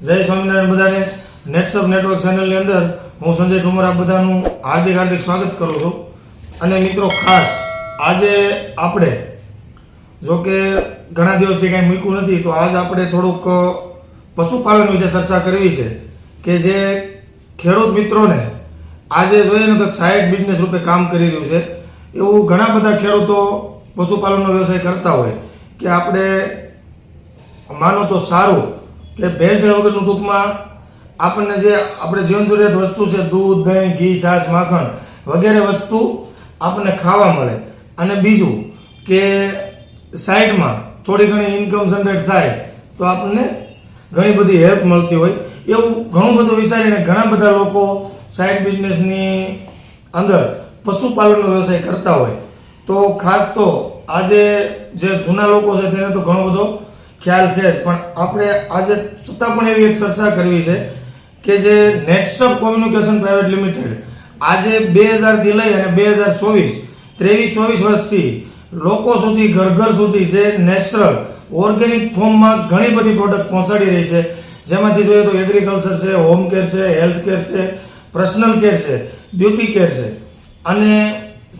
જય સ્વામિનારાયણ બધાને. નેટસપ નેટવર્ક ચેનલની અંદર હું સંજય ઠુમર આ બધાનું હાર્દિક હાર્દિક સ્વાગત કરું છું. અને મિત્રો ખાસ, આજે આપણે, જો કે ઘણા દિવસથી કાંઈ મૂક્યું નથી, તો આજ આપણે થોડુંક પશુપાલન વિશે ચર્ચા કરવી છે કે જે ખેડૂત મિત્રોને આજે જોઈએ ને તો સાઈડ બિઝનેસ રૂપે કામ કરી રહ્યું છે. એવું ઘણા બધા ખેડૂતો પશુપાલનનો વ્યવસાય કરતા હોય કે આપણે, માનો તો સારું કે ભેળસેળ વગરનું ટૂંકમાં? આપણને જે, આપણે જીવન જરૂરિયાત વસ્તુ છે, દૂધ, દહીં, ઘી, છાશ, માખણ વગેરે વસ્તુ આપણને ખાવા મળે. અને બીજું કે સાઈડમાં થોડી ઘણી ઇન્કમ જનરેટ થાય તો આપણને ઘણી બધી હેલ્પ મળતી હોય. એવું ઘણું બધું વિચારીને ઘણા બધા લોકો સાઈડ બિઝનેસની અંદર પશુપાલનનો વ્યવસાય કરતા હોય. તો ખાસ તો આજે જે જૂના લોકો છે, તેને તો ઘણો બધો ખ્યાલ છે પણ આપણે આજે છતાં પણ એવી એક ચર્ચા કરવી છે કે જે નેટસપ કોમ્યુનિકેશન પ્રાઇવેટ લિમિટેડ આજે બે હજારથી લઈ અને બે હજાર ચોવીસ, ત્રેવીસ, ચોવીસ વર્ષથી લોકો સુધી, ઘર ઘર સુધી જે નેચરલ, ઓર્ગેનિક ફોર્મમાં ઘણી બધી પ્રોડક્ટ પહોંચાડી રહી છે. જેમાંથી જોઈએ તો એગ્રીકલ્ચર છે હોમ કેર છે હેલ્થ કેર છે પર્સનલ કેર છે બ્યુટી કેર છે. અને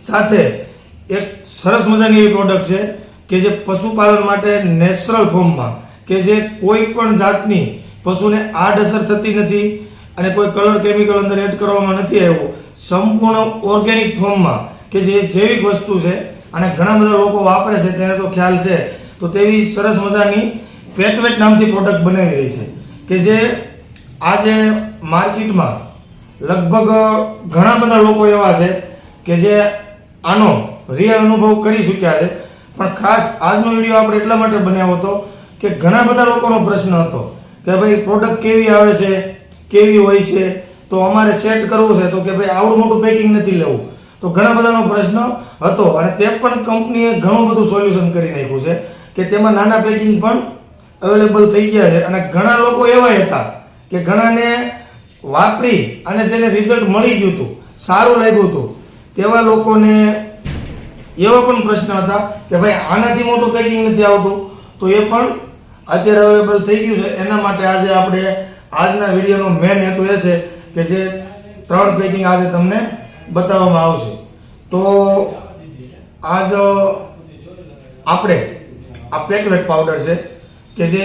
સાથે એક સરસ મજાની એવી પ્રોડક્ટ છે કે જે પશુપાલન માટે નેચરલ ફોર્મમાં, કે જે કોઈ પણ જાતની પશુને આડઅસર થતી નથી અને કોઈ કલર કેમિકલ અંદર એડ કરવામાં નથી આવ્યો, સંપૂર્ણ ઓર્ગેનિક ફોર્મમાં, કે જે જૈવિક વસ્તુ છે અને ઘણા બધા લોકો વાપરે છે, તેને તો ખ્યાલ છે, તો તેવી સરસ મજાની પેટવેટ નામથી પ્રોડક્ટ બનાવી રહી છે. કે જે આજે માર્કેટમાં લગભગ ઘણા બધા લોકો એવા છે કે જે આનો રિયલ અનુભવ કરી ચૂક્યા છે પણ ખાસ આજનો વીડિયો આપણે એટલા માટે બનાવ્યો હતો કે ઘણા બધા લોકોનો પ્રશ્ન હતો કે ભાઈ પ્રોડક્ટ કેવી આવે છે, કેવી હોય છે? તો અમારે સેટ કરવું છે તો કે ભાઈ, આવડું મોટું પેકિંગ નથી લેવું. તો ઘણા બધાનો પ્રશ્ન હતો અને તે પણ કંપનીએ ઘણું બધું સોલ્યુશન કરી નાખ્યું છે કે તેમાં નાના પેકિંગ પણ અવેલેબલ થઈ ગયા છે અને ઘણા લોકો એવા હતા કે ઘણાને વાપરી અને જેને રિઝલ્ટ મળી ગયું હતું, સારું લાગ્યું હતું, તેવા લોકોને એવા પણ પ્રશ્ન હતા કે ભાઈ આનાથી મોટું પેકિંગ નથી આવતું. તો એ પણ અત્યારે અવેલેબલ થઈ ગયું છે. એના માટે આજે આપણે આજના વિડીયોનો મેન હેતુ એ છે કે જે ત્રણ પેકિંગ આજે તમને બતાવવામાં આવશે. તો આજ આપણે આ પેકલેટ પાવડર છે કે જે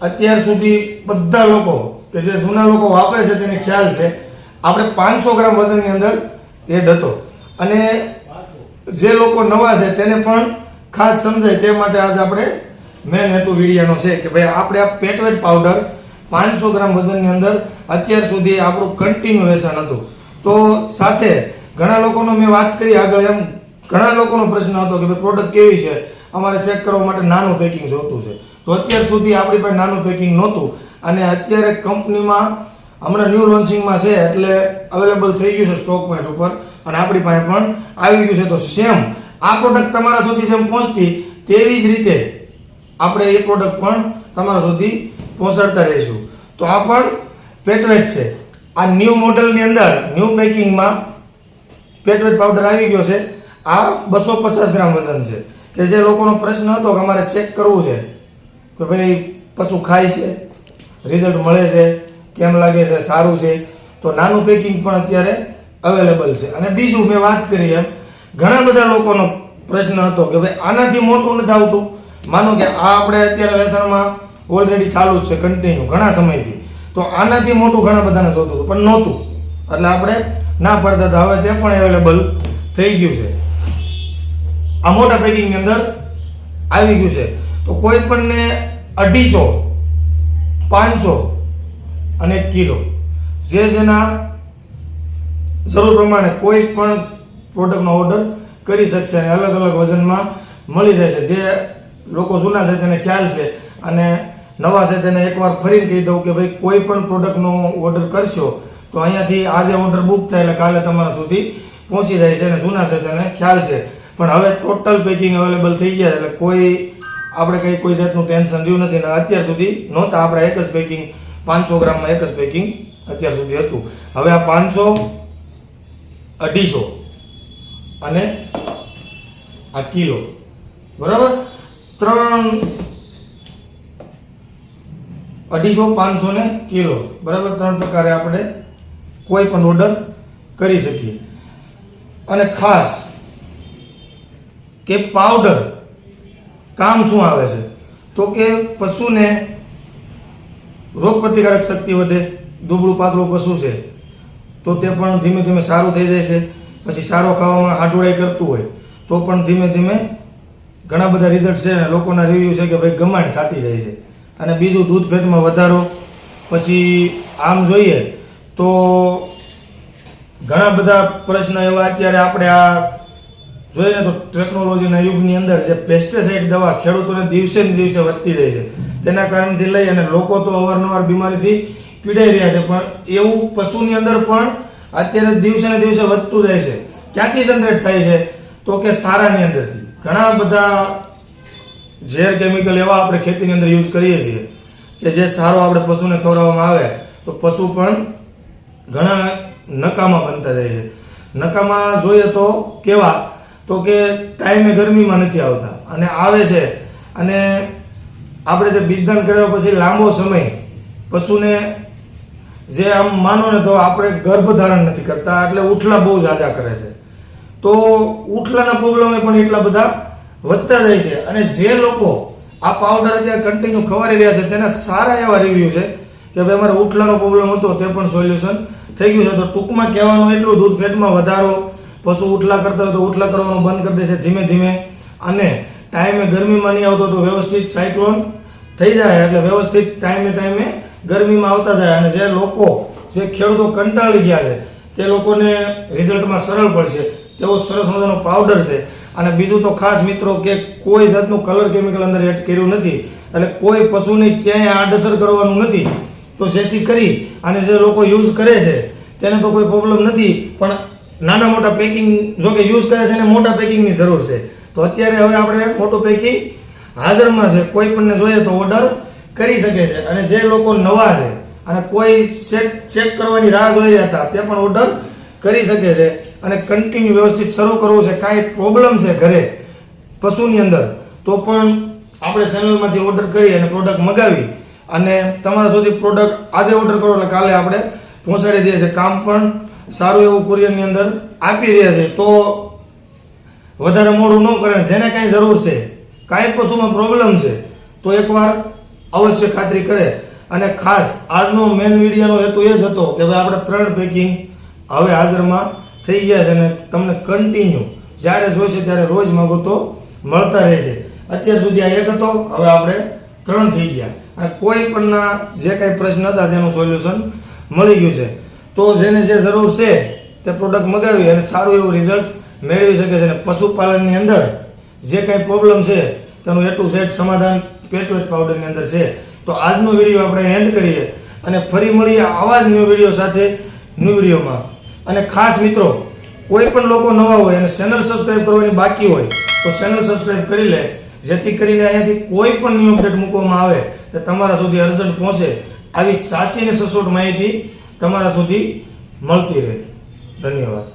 અત્યાર સુધી બધા લોકો કે જે જૂના લોકો વાપરે છે તેને ખ્યાલ છે. આપણે પાંચસો ગ્રામ વજનની અંદર એડ હતો અને જે લોકો નવા છે તેને પણ ખાસ સમજાય તે માટે આજે આપણે મેન હેતુ વિડીયાનો છે કે ભાઈ આપણે આ પેટવેટ પાવડર પાંચસો ગ્રામ વજનની અંદર અત્યાર સુધી આપણું કન્ટિન્યુ વેચાણ હતું. તો સાથે ઘણા લોકોનો મેં વાત કરી આગળ એમ, ઘણા લોકોનો પ્રશ્ન હતો કે ભાઈ પ્રોડક્ટ કેવી છે? અમારે ચેક કરવા માટે નાનું પેકિંગ જોતું છે. તો અત્યાર સુધી આપણી પાસે નાનું પેકિંગ નહોતું. અને અત્યારે કંપનીમાં હમણાં ન્યૂ લોન્ચિંગમાં છે એટલે અવેલેબલ થઈ ગયું છે સ્ટોક પોઈન્ટ ઉપર. અને આપણી પાસે પણ આવી ગયું છે. તો સેમ આ પ્રોડક્ટ તમારા સુધી સેમ પહોંચતી તેવી જ રીતે આપણે એ પ્રોડક્ટ પણ તમારા સુધી પહોંચાડતા રહીશું. તો આ પણ પેટવેટ છે. આ ન્યૂ મોડલની અંદર ન્યૂ પેકિંગમાં પેટવેટ પાવડર આવી ગયો છે. આ બસો પચાસ ગ્રામ વજન છે. કે જે લોકોનો પ્રશ્ન હતો કે અમારે ચેક કરવું છે, કે ભાઈ પશુ ખાય છે? રિઝલ્ટ મળે છે? કેમ લાગે છે? સારું છે? તો નાનું પેકિંગ પણ અત્યારે અવેલેબલ છે. અને બીજું મેં વાત કરી એમ, ઘણા બધા લોકોનો પ્રશ્ન હતો કે ભાઈ, આનાથી મોટું નથી આવતું. માનો કે આ આપણે અત્યારે વેચાણમાં ઓલરેડી ચાલુ જ છે કન્ટિન્યુ ઘણા સમયથી. તો આનાથી મોટું ઘણા બધાને જોતું હતું, પણ નહોતું. એટલે આપણે ના પડતા હતા. હવે તે પણ અવેલેબલ થઈ ગયું છે. આ મોટા પેકિંગની અંદર આવી ગયું છે. તો કોઈ પણને અઢીસો, પાંચસો અને કિલો. જે જેના જરૂર પ્રમાણે કોઈ પણ પ્રોડક્ટનો ઓર્ડર કરી શકશે અને અલગ અલગ વજનમાં મળી જાય છે. જે લોકો જૂના છે તેને ખ્યાલ છે અને નવા છે તેને એકવાર ફરીને કહી દઉં કે ભાઈ કોઈ પણ પ્રોડક્ટનો ઓર્ડર કરશો તો અહીંયાથી આજે ઓર્ડર બુક થાય એટલે કાલે તમારા સુધી પહોંચી જાય છે અને જૂના છે તેને ખ્યાલ છે. પણ હવે ટોટલ પેકિંગ અવેલેબલ થઈ ગયા એટલે કોઈ આપણે કંઈ કોઈ જાતનું ટેન્શન રહ્યું નથી અને અત્યાર સુધી નહોતા. આપણે એક જ પેકિંગ પાંચસો ગ્રામમાં એક જ પેકિંગ અત્યાર સુધી હતું. હવે આ પાંચસો અઢીસો. અને આ કિલો. બરાબર? ત્રણ અઢીસો પાંચસો ને કિલો. બરાબર? ત્રણ પ્રકારે આપણે કોઈ પણ ઓર્ડર કરી શકીએ. અને ખાસ કે પાવડર કામ શું આવે છે? તો કે પશુને રોગ પ્રતિકારક શક્તિ વધે, દુબળું પાતળું પશુ છે તો તે પણ ધીમે ધીમે સારું થઈ જાય છે. પછી સારો ખાવામાં હાડુડાઈ કરતું હોય, તો પણ ધીમે ધીમે ઘણા બધા રિઝલ્ટ છે અને લોકોના રિવ્યૂ છે કે ભાઈ ગમાણ સાટી જાય છે. અને બીજું દૂધ ફેટમાં વધારો, પછી આમ જોઈએ તો ઘણા બધા પ્રશ્ન એવા અત્યારે આપણે આ જોઈએ ને તો ટેકનોલોજીના યુગની અંદર જે પેસ્ટિસાઇડ દવા ખેડૂતોને દિવસે ને દિવસે વધતી જાય છે. તેના કારણથી લઈ અને લોકો તો અવારનવાર બીમારીથી પીડાઈ રહ્યા છે. પણ એવું પશુની અંદર પણ અત્યારે દિવસે ને દિવસે વધતું જાય છે. ક્યાંથી જનરેટ થાય છે? તો કે સારાની અંદરથી. ઘણા બધા ઝેર કેમિકલ એવા આપણે ખેતીની અંદર યુઝ કરીએ છીએ કે જે સારો આપણે પશુને ખવડાવવામાં આવે. તો પશુ પણ ઘણા નકામા બનતા જાય છે. નકામા જોઈએ તો કેવા? તો કે ટાઈમે ગરમીમાં નથી આવતા. અને આવે છે. અને આપણે જે બીજદાન કર્યા પછી લાંબો સમય પશુને જે આમ માનો ને તો આપણે ગર્ભધારણ નથી કરતા, એટલે ઉઠલા બહુ ઝાઝા કરે છે. તો ઉઠલાના પ્રોબ્લેમ પણ એટલા બધા વધતા જાય છે. અને જે લોકો આ પાવડર અત્યારે કન્ટિન્યુ ખવારી રહ્યા છે, તેના સારા એવા રિવ્યૂ છે કે ભાઈ અમારે ઉઠલાનો પ્રોબ્લેમ હતો, તે પણ સોલ્યુશન થઈ ગયું છે. તો ટૂંકમાં કહેવાનું એટલું, દૂધ ફેટમાં વધારો, પશુ ઉઠલા કરતા હોય તો ઉઠલા કરવાનું બંધ કરી દેશે ધીમે ધીમે. અને ટાઈમે ગરમીમાં નહીં આવતો તો વ્યવસ્થિત સાયક્લોન થઈ જાય, એટલે વ્યવસ્થિત ટાઈમે ટાઈમે ગરમીમાં આવતા જાય અને જે લોકો, જે ખેડૂતો કંટાળી ગયા છે, તે લોકોને રિઝલ્ટમાં સરળ પડશે. તેવો સરસ મજાનો પાવડર છે. અને બીજું તો ખાસ મિત્રો કે કોઈ જાતનું કલર કેમિકલ અંદર એડ કર્યું નથી. એટલે કોઈ પશુને ક્યાંય આડઅસર કરવાનું નથી. તો જેથી કરી અને જે લોકો યુઝ કરે છે, તેને તો કોઈ પ્રોબ્લેમ નથી. પણ નાના મોટા પેકિંગ જો કે યુઝ કરે છે એને મોટા પેકિંગની જરૂર છે. તો અત્યારે હવે આપણે મોટું પેકિંગ હાજરમાં છે. કોઈ પણને જોઈએ તો ઓર્ડર કરી શકે છે અને જે લોકો નવા છે અને કોઈ ચેક ચેક કરવાની રાહ જોઈ રહ્યા હતા તે પણ ઓર્ડર કરી શકે છે અને કન્ટિન્યુ વ્યવસ્થિત શરૂ કરવું છે, કાંઈ પ્રોબ્લેમ છે ઘરે પશુની અંદર, તો પણ આપણે ચેનલમાંથી ઓર્ડર કરી અને પ્રોડક્ટ મગાવી અને તમારા સુધી પ્રોડક્ટ આજે ઓર્ડર કરો એટલે કાલે આપણે પહોંચાડી દઈએ છીએ. કામ પણ સારું એવું કુરિયરની અંદર આપી રહ્યા છે. તો વધારે મોડું ન કરે, જેને કાંઈ જરૂર છે, કાંઈ પશુમાં પ્રોબ્લેમ છે, તો એકવાર અવશ્ય ખાતરી કરે. અને ખાસ આજનો મેન મીડિયાનો હેતુ એ જ હતો કે ભાઈ આપણે ત્રણ પેકિંગ હવે હાજરમાં થઈ ગયા છે અને તમને કન્ટિન્યુ જ્યારે જોઈશે ત્યારે રોજ માગો તો મળતા રહે છે અત્યાર સુધી આ એક હતો, હવે આપણે ત્રણ થઈ ગયા. અને કોઈ પણના જે કાંઈ પ્રશ્ન હતા તેનું સોલ્યુશન મળી ગયું છે. તો જેને જે જરૂર છે તે પ્રોડક્ટ મગાવી અને સારું એવું રિઝલ્ટ મેળવી શકે છે. અને પશુપાલનની અંદર જે કાંઈ પ્રોબ્લેમ છે તેનું એ ટુ સેટ સમાધાન પેટવેટ પાવડરની અંદર છે. તો આજનો વીડિયો આપણે એન્ડ કરીએ અને ફરી મળીએ આવા જ ન્યૂ વીડિયો સાથે ન્યૂ વિડીયોમાં અને ખાસ મિત્રો, કોઈ પણ લોકો નવા હોય અને ચેનલ સબસ્ક્રાઈબ કરવાની બાકી હોય, તો ચેનલ સબસ્ક્રાઈબ કરી લે. જેથી કરીને અહીંયાથી કોઈ પણ ન્યૂ અપડેટ મૂકવામાં આવે, તો તમારા સુધી અર્જન્ટ પહોંચે. આવી સાચી અને સચોટ માહિતી તમારા સુધી મળતી રહે. ધન્યવાદ.